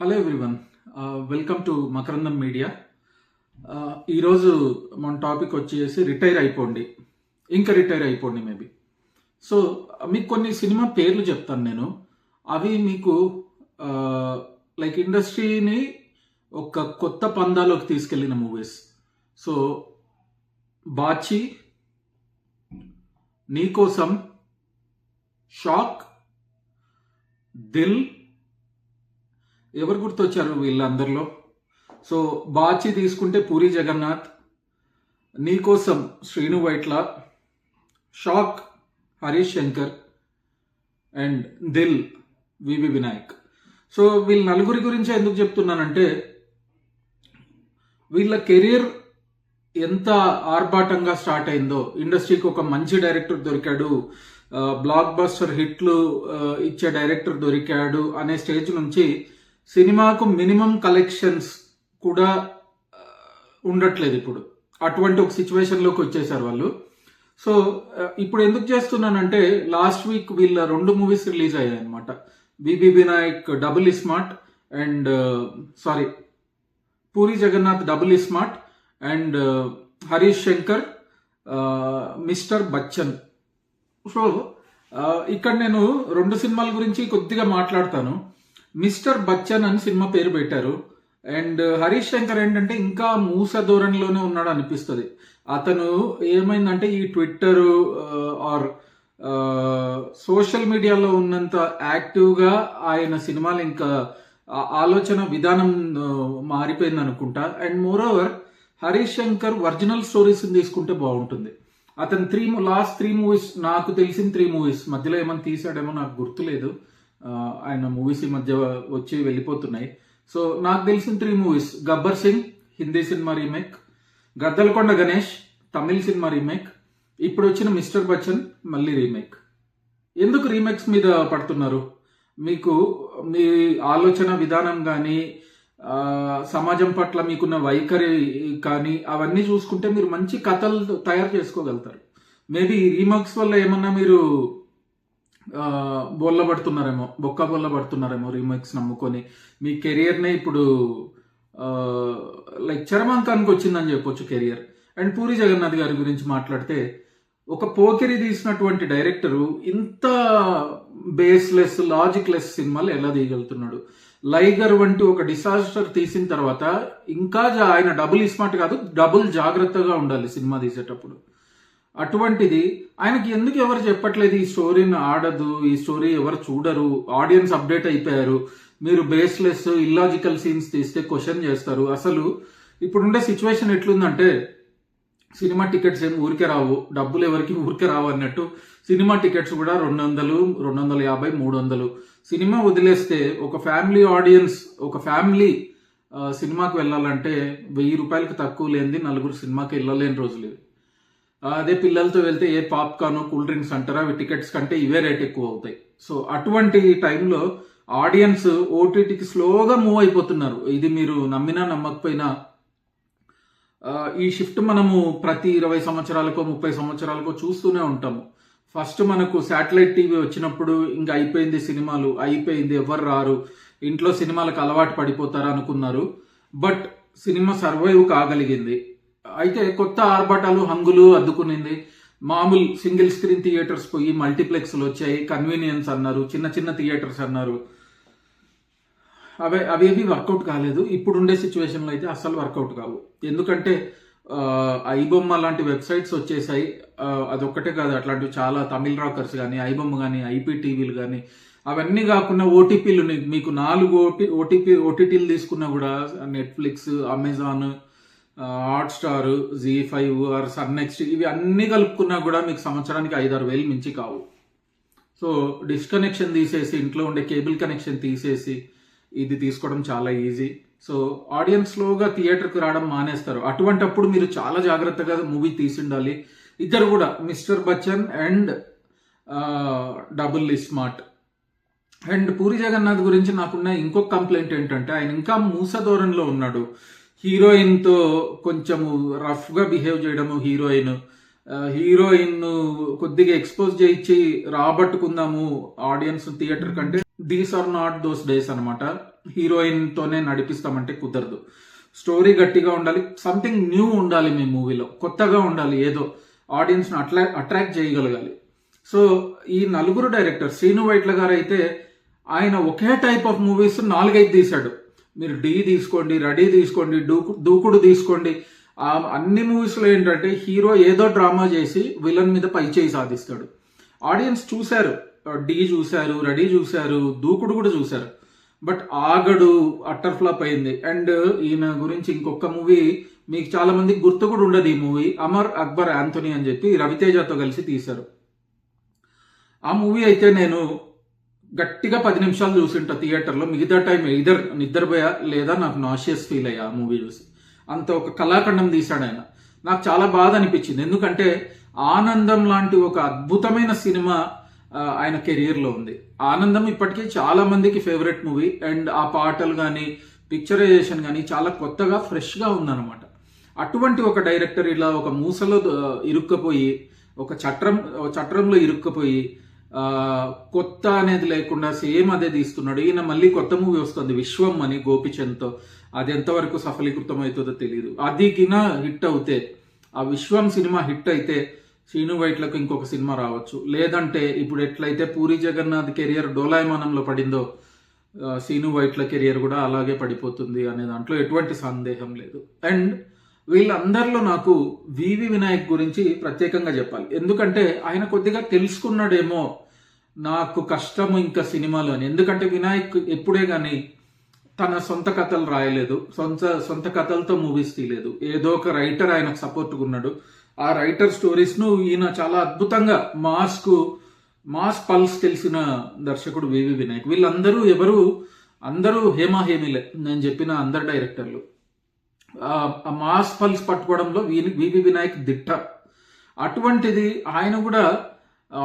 Hello everyone welcome to Makarandam media ఈరోజు మన topic వచ్చేసి రిటైర్ అయిపోండి. ఇంకా రిటైర్ అయిపోండి మేబీ సో మీకు కొన్ని సినిమా పేర్లు చెప్తాను నేను. అవి మీకు uh, లైక్ ఇండస్ట్రీని ఒక కొత్త పందాలోకి తీసుకెళ్ళిన మూవీస్ సో బాచి నీకోసం షాక్ దిల్ ఎవరు గుర్తొచ్చారు వీళ్ళందరిలో? సో బాచి తీసుకుంటే పూరి జగన్నాథ్ నీకోసం Srinu Vaitla shock Harish Shankar and Dil VV Vinayak. So వీళ్ళ నలుగురి గురించి ఎందుకు చెప్తున్నానంటే వీళ్ళ కెరీర్ ఎంత ఆర్భాటంగా స్టార్ట్ అయిందో ఇండస్ట్రీకి ఒక మంచి డైరెక్టర్ దొరికాడు బ్లాక్ బస్టర్ హిట్లు ఇచ్చే డైరెక్టర్ దొరికాడు అనే స్టేజ్ నుంచి సినిమాకు మినిమం కలెక్షన్స్ కూడా ఉండట్లేదు ఇప్పుడు. అటువంటి ఒక సిచ్యువేషన్లోకి వచ్చేసారు వాళ్ళు. సో ఇప్పుడు ఎందుకు చేస్తున్నానంటే లాస్ట్ వీక్ వీళ్ళ రెండు మూవీస్ రిలీజ్ అయ్యాయి అనమాట BB Vinayak double smart and sorry Puri Jagannadh double smart and Harish Shankar mister Bachchan. So ఇక్కడ నేను రెండు సినిమాల గురించి కొద్దిగా మాట్లాడతాను. మిస్టర్ బచ్చన్ అని సినిమా పేరు పెట్టారు. అండ్ హరీష్ శంకర్ ఏంటంటే ఇంకా మూస ధోరణిలోనే ఉన్నాడు అనిపిస్తుంది. అతను ఏమైందంటే ఈ ట్విట్టర్ ఆర్ సోషల్ మీడియాలో ఉన్నంత యాక్టివ్గా ఆయన సినిమాలు ఇంకా ఆలోచన విధానం మారిపోయింది అనుకుంటా. And more over Harish Shankar original స్టోరీస్ని తీసుకుంటే బాగుంటుంది. అతను త్రీ లాస్ట్ త్రీ మూవీస్ నాకు తెలిసిన త్రీ మూవీస్ మధ్యలో ఏమైనా తీసాడేమో నాకు గుర్తులేదు. లేదు ఆయన మూవీస్ ఈ మధ్య వచ్చి వెళ్ళిపోతున్నాయి. సో నాకు తెలిసిన త్రీ మూవీస్ గబ్బర్ సింగ్ హిందీ సినిమా రీమేక్ గద్దలకొండ గణేష్ తమిళ సినిమా రీమేక్ ఇప్పుడు వచ్చిన మిస్టర్ బచ్చన్ మళ్ళీ రీమేక్ ఎందుకు రీమేక్స్ మీద పడుతున్నారు? మీకు మీ ఆలోచన విధానం కానీ సమాజం పట్ల మీకున్న వైఖరి కానీ అవన్నీ చూసుకుంటే మీరు మంచి కథలు తయారు చేసుకోగలుగుతారు. మేబీ రీమేక్స్ వల్ల ఏమన్నా మీరు బొల్ల పడుతున్నారేమో బొక్క బొల్ల పడుతున్నారేమో రీమేక్స్ నమ్ముకొని. మీ కెరియర్నే ఇప్పుడు లైక్ చరమాంకానికి వచ్చిందని చెప్పొచ్చు కెరియర్. అండ్ పూరి జగన్నాథ్ గారి గురించి మాట్లాడితే ఒక పోకిరి తీసినటువంటి డైరెక్టరు ఇంత బేస్లెస్ లాజిక్లెస్ సినిమాలు ఎలా తీయగలుగుతున్నాడు? లైగర్ వంటి ఒక డిసాస్టర్ తీసిన తర్వాత ఇంకా ఆయన డబుల్ ఇస్మార్ట్ కాదు డబుల్ జాగ్రత్తగా ఉండాలి సినిమా తీసేటప్పుడు. అటువంటిది. ఆయనకి ఎందుకు ఎవరు చెప్పట్లేదు ఈ స్టోరీని ఆడదు ఈ స్టోరీ ఎవరు చూడరు ఆడియన్స్ అప్డేట్ అయిపోయారు మీరు బేస్లెస్ ఇల్లాజికల్ సీన్స్ తీస్తే క్వశ్చన్ చేస్తారు. అసలు ఇప్పుడుండే సిచ్యువేషన్ ఎట్లుందంటే సినిమా టికెట్స్ ఏం ఊరికే రావు డబ్బులు ఎవరికి ఊరికే రావు అన్నట్టు సినిమా టికెట్స్ కూడా రెండు వందలు రెండు వందల యాభై మూడు వందలు సినిమా వదిలేస్తే ఒక ఫ్యామిలీ ఆడియన్స్ ఒక ఫ్యామిలీ సినిమాకి వెళ్ళాలంటే వెయ్యి రూపాయలకు తక్కువ లేనిది నలుగురు సినిమాకి వెళ్ళలేని రోజులు అదే పిల్లలతో వెళ్తే ఏ పాప్కార్న్ కూల్ డ్రింక్స్ అంటారా? అవి టికెట్స్ కంటే ఇవే రేట్ ఎక్కువ అవుతాయి. సో అటువంటి టైంలో ఆడియన్స్ ఓటీటీకి స్లోగా మూవ్ అయిపోతున్నారు. ఇది మీరు నమ్మినా నమ్మకపోయినా ఈ షిఫ్ట్ మనము ప్రతి ఇరవై సంవత్సరాలకో ముప్పై సంవత్సరాలకో చూస్తూనే ఉంటాము. ఫస్ట్ మనకు శాటిలైట్ టీవీ వచ్చినప్పుడు ఇంకా అయిపోయింది సినిమాలు అయిపోయింది ఎవరు రారు. ఇంట్లో సినిమాలకు అలవాటు పడిపోతారు అనుకున్నారు. బట్ సినిమా సర్వైవ్ కాగలిగింది. అయితే కొత్త ఆర్భాటాలు హంగులు అద్దుకునింది. మామూలు సింగిల్ స్క్రీన్ థియేటర్స్ పోయి మల్టీప్లెక్స్లు వచ్చాయి. కన్వీనియన్స్ అన్నారు. చిన్న చిన్న థియేటర్స్ అన్నారు. అవే అవేవి వర్కౌట్ కాలేదు. ఇప్పుడుండే సిచ్యువేషన్లో అయితే అస్సలు వర్కౌట్ కావు. ఎందుకంటే ఐబొమ్మ లాంటి వెబ్సైట్స్ వచ్చేసాయి. అదొక్కటే కాదు. అట్లాంటివి చాలా తమిళ రాకర్స్ కానీ ఐబొమ్మ కానీ ఐపీ టీవీలు కానీ అవన్నీ కాకుండా ఓటీపీలు మీకు నాలుగు ఓటీ ఓటీపీ ఓటీటీలు తీసుకున్నా కూడా Netflix Amazon hotstar Zee five or Sun next ఇవి అన్నీ కలుపుకున్నా కూడా మీకు సంవత్సరానికి ఐదారు వేలు మించి కావు. సో డిస్కనెక్షన్ తీసేసి ఇంట్లో ఉండే కేబుల్ కనెక్షన్ తీసేసి ఇది తీసుకోవడం చాలా ఈజీ సో ఆడియన్స్ స్లోగా థియేటర్కి రావడం మానేస్తారు. అటువంటప్పుడు మీరు చాలా జాగ్రత్తగా మూవీ తీసిండాలి. ఇద్దరు కూడా mister Bachchan and double smart e and Puri Jagannadh గురించి నాకున్న ఇంకొక కంప్లైంట్ ఏంటంటే ఆయన ఇంకా మూస ధోరణిలో ఉన్నాడు. హీరోయిన్తో కొంచెము రఫ్గా బిహేవ్ చేయడము హీరోయిన్. హీరోయిన్ కొద్దిగా ఎక్స్పోజ్ చేయించి రాబట్టుకుందాము ఆడియన్స్ థియేటర్ కంటే. These are not those days అనమాట హీరోయిన్తోనే నడిపిస్తామంటే కుదరదు. స్టోరీ గట్టిగా ఉండాలి. సంథింగ్ న్యూ ఉండాలి మీ మూవీలో. కొత్తగా ఉండాలి ఏదో. ఆడియన్స్ను అట్లా అట్రాక్ట్ చేయగలగాలి. సో ఈ నలుగురు డైరెక్టర్ శ్రీను వైట్ల గారు అయితే ఆయన ఒకే టైప్ ఆఫ్ మూవీస్ నాలుగైదు తీశాడు. మీరు డీ తీసుకోండి రెడీ తీసుకోండి డూకు దూకుడు తీసుకోండి. అన్ని మూవీస్లో ఏంటంటే హీరో ఏదో డ్రామా చేసి విలన్ మీద పై చేయి సాధిస్తాడు. ఆడియన్స్ చూశారు. డీ చూశారు రెడీ చూశారు దూకుడు కూడా చూశారు. బట్ ఆగడు అట్టర్ ఫ్లాప్ అయింది. అండ్ ఈయన గురించి ఇంకొక మూవీ మీకు చాలామంది గుర్తు కూడా ఉండదు ఈ మూవీ అమర్ అక్బర్ యాంథోనీ అని చెప్పి రవితేజతో కలిసి తీశారు. ఆ మూవీ అయితే నేను గట్టిగా పది నిమిషాలు చూసింటా థియేటర్లో. మిగతా టైం ఇదర్ నిద్రపోయా లేదా నాకు నాషియస్ ఫీల్ అయ్యా ఆ మూవీ చూసి. అంత ఒక కళాఖండం తీశాడు ఆయన. నాకు చాలా బాధ అనిపించింది. ఎందుకంటే ఆనందం లాంటి ఒక అద్భుతమైన సినిమా ఆయన కెరియర్లో ఉంది. ఆనందం ఇప్పటికీ చాలా మందికి ఫేవరెట్ మూవీ అండ్ ఆ పాటలు కానీ పిక్చరైజేషన్ కానీ చాలా కొత్తగా ఫ్రెష్గా ఉందన్నమాట. అటువంటి ఒక డైరెక్టర్ ఇలా ఒక మూసలో ఇరుక్కపోయి ఒక చట్రం చట్రంలో ఇరుక్కపోయి కొత్త అనేది లేకుండా సేమ్ అదే తీస్తున్నాడు. ఈయన మళ్ళీ కొత్త మూవీ వస్తుంది విశ్వం అని గోపిచంద్తో. అది ఎంతవరకు సఫలీకృతం అవుతుందో తెలియదు అది కిన హిట్ అవుతే ఆ విశ్వం సినిమా హిట్ అయితే శ్రీను వైట్లకు ఇంకొక సినిమా రావచ్చు. లేదంటే ఇప్పుడు ఎట్లయితే పూరి జగన్నాథ్ కెరియర్ డోలాయమానంలో పడిందో శ్రీను వైట్ల కెరియర్ కూడా అలాగే పడిపోతుంది అనే దాంట్లో ఎటువంటి సందేహం లేదు. అండ్ వీళ్ళందరిలో నాకు వివి వినాయక్ గురించి ప్రత్యేకంగా చెప్పాలి. ఎందుకంటే ఆయన కొద్దిగా తెలుసుకున్నాడేమో నాకు కష్టం ఇంకా సినిమాలు అని. ఎందుకంటే వినాయక్ ఎప్పుడే కానీ తన సొంత కథలు రాయలేదు. సొంత సొంత కథలతో మూవీస్ తీయలేదు. ఏదో ఒక రైటర్ ఆయనకు సపోర్ట్గా ఉన్నాడు ఆ రైటర్ స్టోరీస్ను ఈయన చాలా అద్భుతంగా మాస్కు మాస్ పల్స్ తెలిసిన దర్శకుడు వివి వినాయక్. వీళ్ళందరూ ఎవరు? అందరూ హేమా హేమిలే. నేను చెప్పిన అందరు డైరెక్టర్లు మాస్ పల్స్ పట్టుకోవడంలో వి- వివి వినాయక్ దిట్ట. అటువంటిది ఆయన కూడా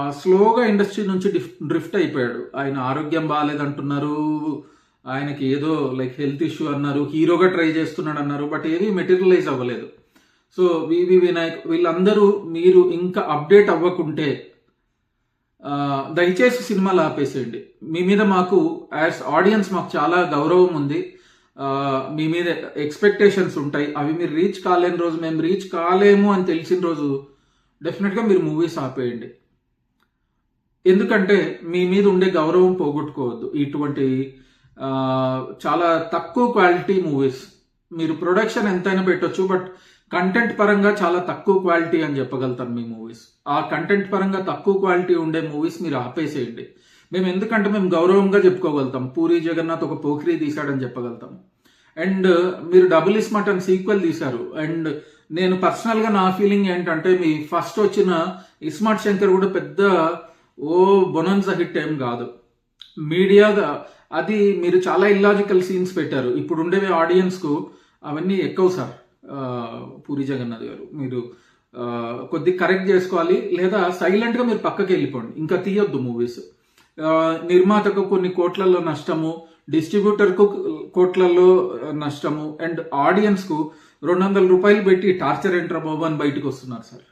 స్లోగా ఇండస్ట్రీ నుంచి డ్రిఫ్ట్ అయిపోయాడు. ఆయన ఆరోగ్యం బాగాలేదంటున్నారు. ఆయనకి ఏదో లైక్ హెల్త్ ఇష్యూ అన్నారు. హీరోగా ట్రై చేస్తున్నాడు అన్నారు. బట్ ఏవి మెటీరియలైజ్ అవ్వలేదు. సో వివి వినాయక్ వీళ్ళందరూ మీరు ఇంకా అప్డేట్ అవ్వకుంటే దయచేసి సినిమాలు ఆపేసేయండి. మీ మీద మాకు యాజ్ ఆడియన్స్ మాకు చాలా గౌరవం ఉంది. మీ మీద ఎక్స్పెక్టేషన్స్ ఉంటాయి. అవి మీరు రీచ్ కాలేని రోజు మేము రీచ్ కాలేము అని తెలిసిన రోజు డెఫినెట్గా మీరు మూవీస్ ఆపేయండి. ఎందుకంటే మీ మీద ఉండే గౌరవం పోగొట్టుకోవద్దు. ఇటువంటి చాలా తక్కువ క్వాలిటీ మూవీస్ మీరు ప్రొడక్షన్ ఎంతైనా పెట్టొచ్చు బట్ కంటెంట్ పరంగా చాలా తక్కువ క్వాలిటీ అని చెప్పగలుగుతాను మీ మూవీస్ ఆ కంటెంట్ పరంగా తక్కువ క్వాలిటీ ఉండే మూవీస్ మీరు ఆపేసేయండి. మేము ఎందుకంటే మేము గౌరవంగా చెప్పుకోగలుగుతాం. పూరి జగన్నాథ్ ఒక పోఖ్రీ తీశాడని చెప్పగలుగుతాం. అండ్ మీరు డబుల్ ఇస్ మటన్ సీక్వెల్ తీశారు. అండ్ నేను పర్సనల్గా నా ఫీలింగ్ ఏంటంటే మీ ఫస్ట్ వచ్చిన ఇస్మార్ట్ శంకర్ కూడా పెద్ద ఓ బొనన్స హిట్ ఏం కాదు. మీడియా అది మీరు చాలా ఇల్లాజికల్ సీన్స్ పెట్టారు. ఇప్పుడు ఉండేవి ఆడియన్స్కు అవన్నీ ఎక్కువ సార్ పూరి జగన్నాథ్ గారు. మీరు కొద్ది కరెక్ట్ చేసుకోవాలి. లేదా సైలెంట్గా మీరు పక్కకి వెళ్ళిపోండి. ఇంకా తీయొద్దు మూవీస్ నిర్మాతకు కొన్ని కోట్లలో నష్టము డిస్ట్రిబ్యూటర్కు కోట్లలో నష్టము అండ్ ఆడియన్స్కు రెండు వందల రూపాయలు పెట్టి టార్చర్ ఎంటర్ బాబు అని బయటకు వస్తున్నారు సార్.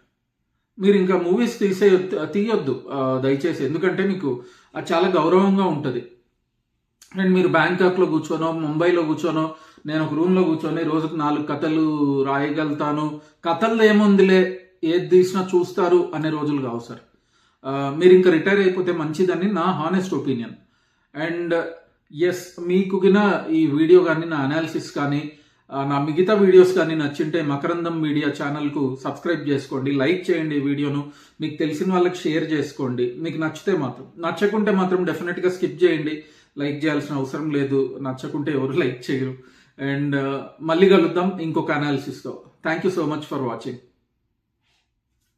మీరు ఇంకా మూవీస్ తీసే తీయొద్దు దయచేసి ఎందుకంటే మీకు అది చాలా గౌరవంగా ఉంటుంది. అండ్ మీరు బ్యాంకాక్లో కూర్చోనో ముంబైలో కూర్చోనో నేను ఒక రూమ్లో కూర్చొని రోజుకు నాలుగు కథలు రాయగలుగుతాను. కథలు ఏముందిలే ఏది తీసినా చూస్తారు అనే రోజులు కావు సార్. మీరు ఇంకా రిటైర్ అయిపోతే మంచిదని నా హానెస్ట్ ఒపీనియన్ అండ్ ఎస్ మీకు ఈ వీడియో కానీ నా అనాలిసిస్ కానీ నా మిగతా వీడియోస్ కానీ నచ్చింటే మకరందం మీడియా ఛానల్కు సబ్స్క్రైబ్ చేసుకోండి లైక్ చేయండి ఈ వీడియోను. మీకు తెలిసిన వాళ్ళకి షేర్ చేసుకోండి. మీకు నచ్చితే మాత్రం నచ్చకుంటే మాత్రం డెఫినెట్గా స్కిప్ చేయండి. లైక్ చేయాల్సిన అవసరం లేదు నచ్చకుంటే ఎవరు లైక్ చేయరు. అండ్ మళ్ళీ కలుద్దాం ఇంకొక అనాలిసిస్తో thank you so much for watching